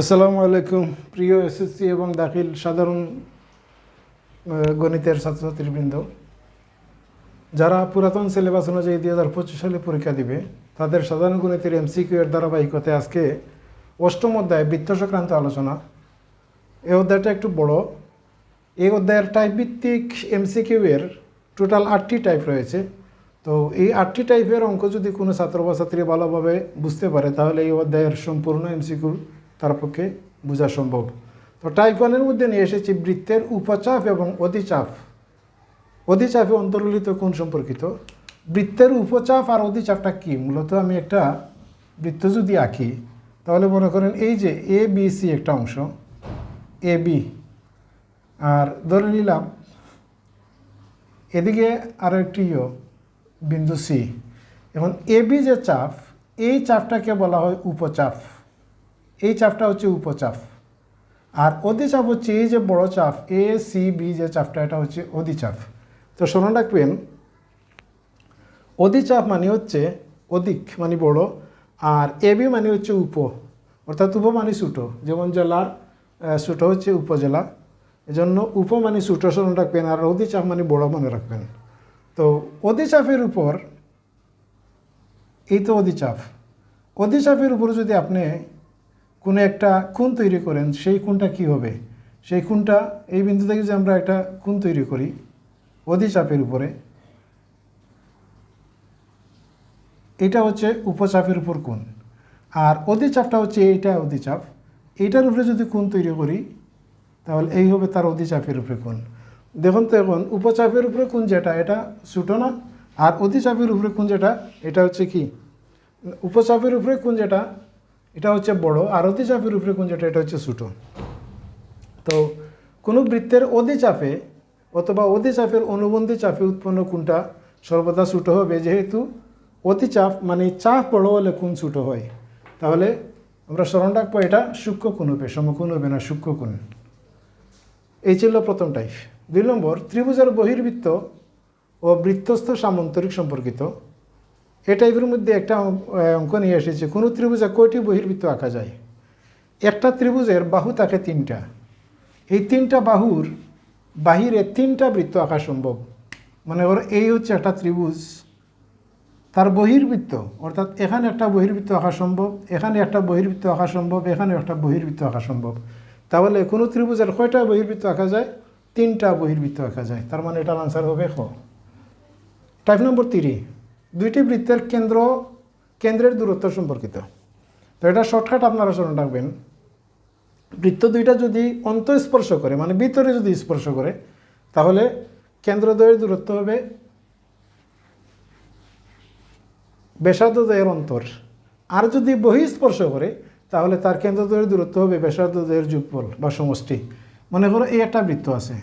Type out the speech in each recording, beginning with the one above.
আসসালামু আলাইকুম, প্রিয় এসএসসি এবং দাখিল সাধারণ গণিতের ছাত্রছাত্রীবৃন্দ। যারা পুরাতন সিলেবাস অনুযায়ী দুই হাজার পঁচিশ সালে পরীক্ষা দিবে, তাদের সাধারণ গণিতের এমসিকিউ এর ধারাবাহিকতায় আজকে অষ্টম অধ্যায় বৃত্ত সংক্রান্ত আলোচনা। এই অধ্যায়টা একটু বড়। এই অধ্যায়ের টাইপ ভিত্তিক এমসিকিউ এর টোটাল আটটি টাইপ রয়েছে। তো এই আটটি টাইপের অঙ্ক যদি কোনো ছাত্র বা ছাত্রী ভালোভাবে বুঝতে পারে, তাহলে এই অধ্যায়ের সম্পূর্ণ এমসিকিউ তার পক্ষে বোঝা সম্ভব। তো টাইপ ওয়ানের মধ্যে নিয়ে এসেছি বৃত্তের উপচাপ এবং অধিচাপ। অধিচাপে অন্তর্লিত কোন সম্পর্কিত? বৃত্তের উপচাপ আর অধিচাপটা কি? মূলত আমি একটা বৃত্ত যদি আঁকি তাহলে মনে করেন এই যে এ বি সি একটা অংশ এ বি আর ধরে নিলাম এদিকে আরও একটি ইয়ো, বিন্দু সি এখন এ বি যে চাপ এই চাপটাকে বলা হয় উপচাপ। এই চাপটা হচ্ছে উপচাপ। আর অধিচাপ হচ্ছে এই যে বড় চাপ এ সি বি যে চাপটা, এটা হচ্ছে অধিচাপ। তো স্মরণ রাখবেন, অধিচাপ মানে হচ্ছে অধিক মানে বড়, আর এ বি মানে হচ্ছে উপ, অর্থাৎ উপ মানে ছোটো। যেমন জেলার ছোটো হচ্ছে উপজেলা। এজন্য উপ মানে ছোটো স্মরণ রাখবেন, আর অধিচাপ মানে বড় মনে রাখবেন। তো অধিচাপের উপর, এই তো অধিচাপ। অধিচাপের উপর যদি আপনি কোনো একটা কোণ তৈরি করেন, সেই কোণটা কি হবে? সেই কোণটা, এই বিন্দু থেকে যদি আমরা একটা কোণ তৈরি করি অধিচাপের উপরে, এটা হচ্ছে উপচাপের উপর কোন আর অধিচাপটা হচ্ছে এইটা অধিচাপ এইটার উপরে যদি কোন তৈরি করি, তাহলে এই হবে তার অধিচাপের উপরে কোন দেখুন তো এখন, উপচাপের উপরে কোন যেটা, এটা ছোটো না? আর অধিচাপের উপরে কোন যেটা, এটা হচ্ছে কি? উপচাপের উপরে কোন যেটা এটা হচ্ছে বড়। আর অধিচাপের উপরে কোন যেটা, এটা হচ্ছে ছোটো। তো কোনো বৃত্তের অধিচাপে অথবা অধিচাপের অনুবন্ধী চাপে উৎপন্ন কোনটা সর্বদা ছোটো হবে। যেহেতু অতিচাপ মানে চাপ বড় হলে কোন ছোটো হয়? তাহলে আমরা স্মরণ রাখব এটা সূক্ষ্ম কোণ হবে, সমকোণ হবে না সূক্ষ্ম কোণ। এই ছিল প্রথম টাইপ। দুই নম্বর, ত্রিভুজের বহির্বৃত্ত ও বৃত্তস্থ সামন্তরিক সম্পর্কিত। এই টাইপের মধ্যে একটা অঙ্ক নিয়ে এসেছে। কোনো ত্রিভুজে কয়টি বহির্বৃত্ত আঁকা যায়? একটা ত্রিভুজের বাহু থাকে তিনটা। এই তিনটা বাহুর বাহিরে তিনটা বৃত্ত আঁকা সম্ভব। মানে ওর এই হচ্ছে একটা ত্রিভুজ, তার বহির্বৃত্ত, অর্থাৎ এখানে একটা বহির্বৃত্ত আঁকা সম্ভব, এখানে একটা বহির্বৃত্ত আঁকা সম্ভব, এখানে একটা বহির্বৃত্ত আঁকা সম্ভব। তাহলে কোনো ত্রিভুজের কয়টা বহির্বৃত্ত আঁকা যায়? তিনটা বহির্বৃত্ত আঁকা যায়। তার মানে এটার আনসার হবে খ। টাইপ নম্বর তিরি দুইটি বৃত্তের কেন্দ্র, কেন্দ্রের দূরত্ব সম্পর্কিত। তো এটা শর্টকাট আপনারা স্মরণ রাখবেন। বৃত্ত দুইটা যদি অন্তঃস্পর্শ করে মানে ভিতরে যদি স্পর্শ করে, তাহলে কেন্দ্রদ্বয়ের দূরত্ব হবে ব্যাসার্ধদ্বয়ের অন্তর। আর যদি বহিঃস্পর্শ করে, তাহলে তার কেন্দ্রদ্বয়ের দূরত্ব হবে ব্যাসার্ধদ্বয়ের যুগফল বা সমষ্টি। মনে করো এই একটা বৃত্ত আছে।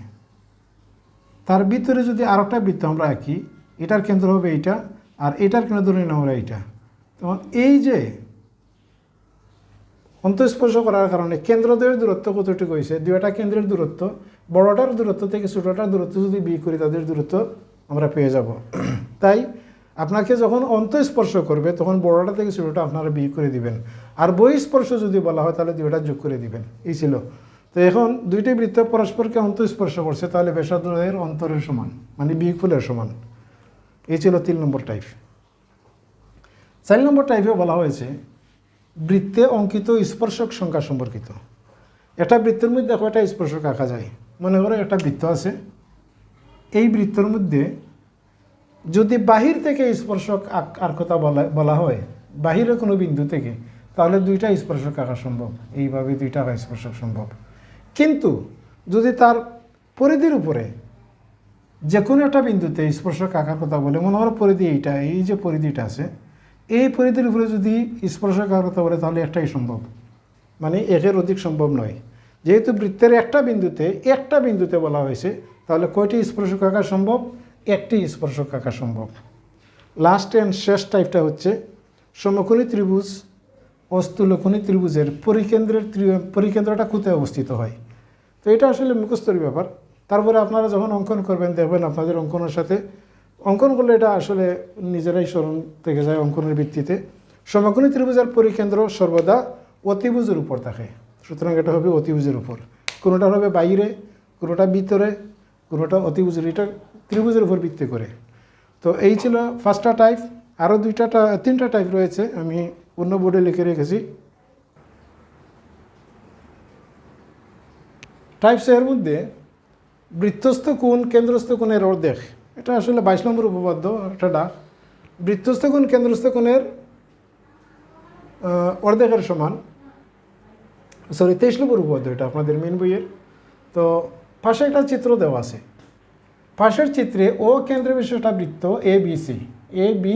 তার ভিতরে যদি আর একটা বৃত্ত আমরা আঁকি, এটার কেন্দ্র হবে এইটা। আর এটার কেন্দ্র ধরে আমরা এইটা? তখন এই যে অন্তঃস্পর্শ করার কারণে কেন্দ্রদ্বয়ের দূরত্ব কতটুকু হয়েছে? দুইটা কেন্দ্রের দূরত্ব, বড়টার দূরত্ব থেকে ছোটোটার দূরত্ব যদি বিয়ে করি, তাদের দূরত্ব আমরা পেয়ে যাব। তাই আপনাকে যখন অন্তঃস্পর্শ করবে, তখন বড়টা থেকে ছোটোটা আপনারা বিয়ে করে দিবেন। আর বহিঃস্পর্শ যদি বলা হয়, তাহলে দুইটা যোগ করে দিবেন। এই ছিল। তো এখন দুইটি বৃত্ত পরস্পরকে অন্তঃস্পর্শ করছে, তাহলে বেসাদ্রয়ের অন্তরের সমান মানে বিয়োগফলের সমান। এই ছিল তিন নম্বর টাইপ। চার নম্বর টাইপে বলা হয়েছে, বৃত্তে অঙ্কিত স্পর্শক সংখ্যা সম্পর্কিত। একটা বৃত্তের মধ্যে কয়টা স্পর্শক আঁকা যায়? মনে করো একটা বৃত্ত আছে। এই বৃত্তর মধ্যে যদি বাহির থেকে স্পর্শক আর কথা বলা বলা হয় বাহিরে কোনো বিন্দু থেকে, তাহলে দুইটা স্পর্শক আঁকা সম্ভব। এইভাবে দুইটা স্পর্শক সম্ভব। কিন্তু যদি তার পরিধির উপরে যে কোনো একটা বিন্দুতে স্পর্শক আঁকার কথা বলে, মনে করো পরিধি এইটা, এই যে পরিধিটা আছে, এই পরিধির উপরে যদি স্পর্শক আঁকার কথা বলে, তাহলে একটাই সম্ভব। মানে একের অধিক সম্ভব নয়। যেহেতু বৃত্তের একটা বিন্দুতে একটা বিন্দুতে বলা হয়েছে, তাহলে কয়টি স্পর্শক আঁকা সম্ভব? একটি স্পর্শক আঁকা সম্ভব। লাস্ট অ্যান্ড শেষ টাইপটা হচ্ছে সমকোণী ত্রিভুজ ও স্থূলকোণী ত্রিভুজের পরিকেন্দ্রের পরিকেন্দ্রটা কোথায় অবস্থিত হয়? তো এটা আসলে মুখস্থর ব্যাপার। তারপরে আপনারা যখন অঙ্কন করবেন, দেখবেন আপনাদের অঙ্কনের সাথে, অঙ্কন করলে এটা আসলে নিজেরাই স্মরণ থেকে যায় অঙ্কনের ভিত্তিতে। সমকোণী ত্রিভুজের পরিকেন্দ্র সর্বদা অতিভুজের উপর থাকে। সুতরাং এটা হবে অতিভুজের উপর। কোনোটা হবে বাইরে, কোনোটা ভিতরে, কোনোটা অতিভুজের, এটা ত্রিভুজের উপর ভিত্তি করে। তো এই ছিল ফার্স্টটা টাইপ। আরও দুইটা তিনটা টাইপ রয়েছে, আমি অন্য বোর্ডে লিখে রেখেছি। টাইপসের মধ্যে বৃত্তস্থ কোণ, কেন্দ্রস্থ কোণের অর্ধেক। এটা আসলে বাইশ নম্বর উপপাদ্য, একটা ডাক। বৃত্তস্থ কোণ, কেন্দ্রস্থ কোণের অর্ধেকের সমান। সরি তেইশ নম্বর উপপাদ্য এটা আপনাদের মেন বইয়ের। তো পাশে একটা চিত্র দেওয়া আছে। পাশের চিত্রে ও কেন্দ্র বিশিষ্ট বৃত্ত এ B C A B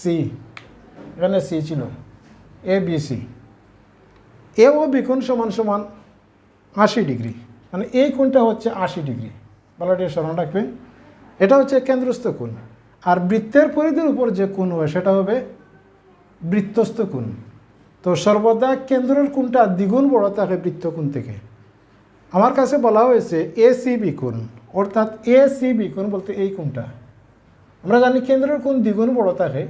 C এখানে সি ছিল। এ বি সি এ ও বিকোণ সমান সমান আশি ডিগ্রি। মানে এই কোণটা হচ্ছে আশি ডিগ্রি। বলাটি স্মরণ রাখবেন। এটা হচ্ছে কেন্দ্রস্থ কোণ। আর বৃত্তের পরিধির উপর যে কোণ হয়, সেটা হবে বৃত্তস্থ কোণ। তো সর্বদা কেন্দ্রের কোণটা দ্বিগুণ বড় থাকে বৃত্ত বৃত্তকোণ থেকে। আমার কাছে বলা হয়েছে এ সি কোণ, অর্থাৎ এ সি কোণ বলতে এই কোণটা। আমরা জানি কেন্দ্রের কোণ দ্বিগুণ বড় থাকে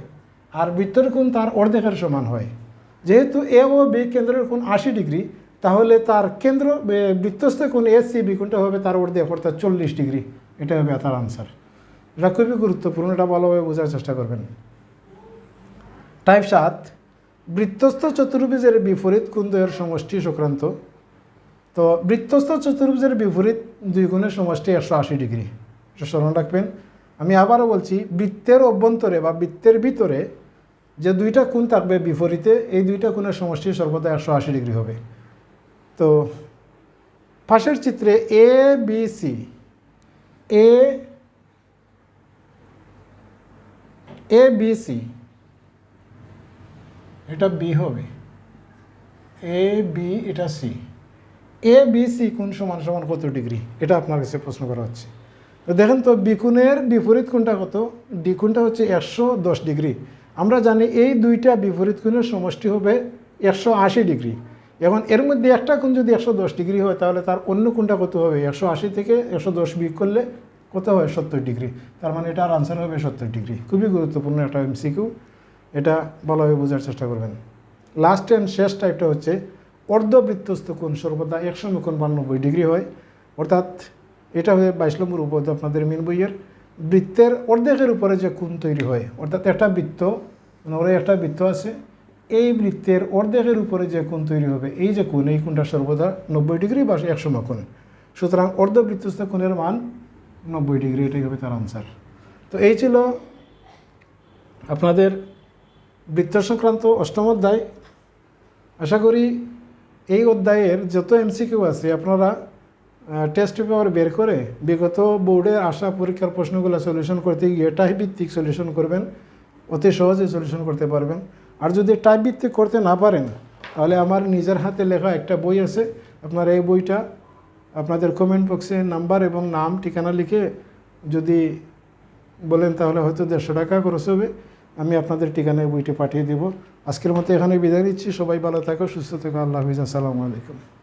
আর বৃত্তের কোণ তার অর্ধেকের সমান হয়। যেহেতু এ ও বি কেন্দ্রের কোণ আশি ডিগ্রি তাহলে তার কেন্দ্র বৃত্তস্থ কোণ এ সি বি কোণটা হবে, তার অর্ধেক অর্থাৎ চল্লিশ ডিগ্রি। এটা হবে তার আনসার এটা খুবই গুরুত্বপূর্ণ, এটা ভালোভাবে বোঝার চেষ্টা করবেন। টাইপ সাত, বৃত্তস্থ চতুর্ভুজের বিপরীত কুন্দয়ের সমষ্টি সংক্রান্ত? তো বৃত্তস্থ চতুর্ভুজের বিপরীত দুই গুণের সমষ্টি একশো আশি ডিগ্রি। এটা স্মরণ রাখবেন। আমি আবারও বলছি, বৃত্তের অভ্যন্তরে বা বৃত্তের ভিতরে যে দুইটা কোণ থাকবে বিপরীতে, এই দুইটা কোণের সমষ্টি সর্বদা একশো আশি ডিগ্রি হবে। তো পাশের চিত্রে A B C A A B C এটা বি হবে। এ বি এটা সি এ বি সি কোণ সমান সমান কত ডিগ্রি? এটা আপনার কাছে প্রশ্ন করা হচ্ছে। তো দেখেন তো বিকুণের বিপরীত কোণটা কত? ডি হচ্ছে একশো দশ ডিগ্রি। আমরা জানি এই দুইটা বিপরীত কোণের সমষ্টি হবে একশো আশি ডিগ্রি। এখন এর মধ্যে একটা কোণ যদি একশো দশ ডিগ্রি হয়, তাহলে তার অন্য কোণটা কত হবে? একশো আশি থেকে একশো দশ বিয়োগ করলে কত হয়? সত্তর ডিগ্রি। তার মানে এটার আনসার হবে সত্তর ডিগ্রি। খুবই গুরুত্বপূর্ণ একটা এমসিকিউ এটা ভালোভাবে বোঝার চেষ্টা করবেন। লাস্ট অ্যান্ড শেষ টাইপটা হচ্ছে অর্ধবৃত্তস্থ কোণ সর্বদা একশো কোণ বান্নব্বই ডিগ্রি হয়। অর্থাৎ এটা হয়ে বাইশ নম্বর উপপাদ্য আপনাদের মিন বইয়ের। বৃত্তের অর্ধেকের উপরে যে কোণ তৈরি হয়, অর্থাৎ একটা বৃত্ত মানে ওর একটা বৃত্ত আছে এই বৃত্তের অর্ধেকের উপরে যে কোণ তৈরি হবে, এই যে কোণ, এই কোণটা সর্বদা নব্বই ডিগ্রি বা একশো কোণ। সুতরাং অর্ধবৃত্তস্থ কোণের মান নব্বই ডিগ্রি, এটাই হবে তার আনসার তো এই ছিল আপনাদের বৃত্ত সংক্রান্ত অষ্টম অধ্যায়। আশা করি এই অধ্যায়ের যত এমসিকিউ আছে, আপনারা টেস্ট পেপার বের করে বিগত বোর্ডে আসা পরীক্ষার প্রশ্নগুলো সলিউশন করতে গিয়ে টাইপ ভিত্তিক সলিউশন করবেন। অতি সহজে সলিউশন করতে পারবেন। আর যদি টাইপ ভিত্তিক করতে না পারেন, তাহলে আমার নিজের হাতে লেখা একটা বই আছে। আপনার এই বইটা আপনাদের কমেন্ট বক্সে নাম্বার এবং নাম, ঠিকানা লিখে যদি বলেন, তাহলে হয়তো দেড়শো টাকা খরচ হবে। আমি আপনাদের ঠিকানায় বইটি পাঠিয়ে দেব। আজকের মতো এখানে বিদায় নিচ্ছি। সবাই ভালো থাকো, সুস্থ থাকো। আল্লাহ হাফিজ। আসসালামু আলাইকুম।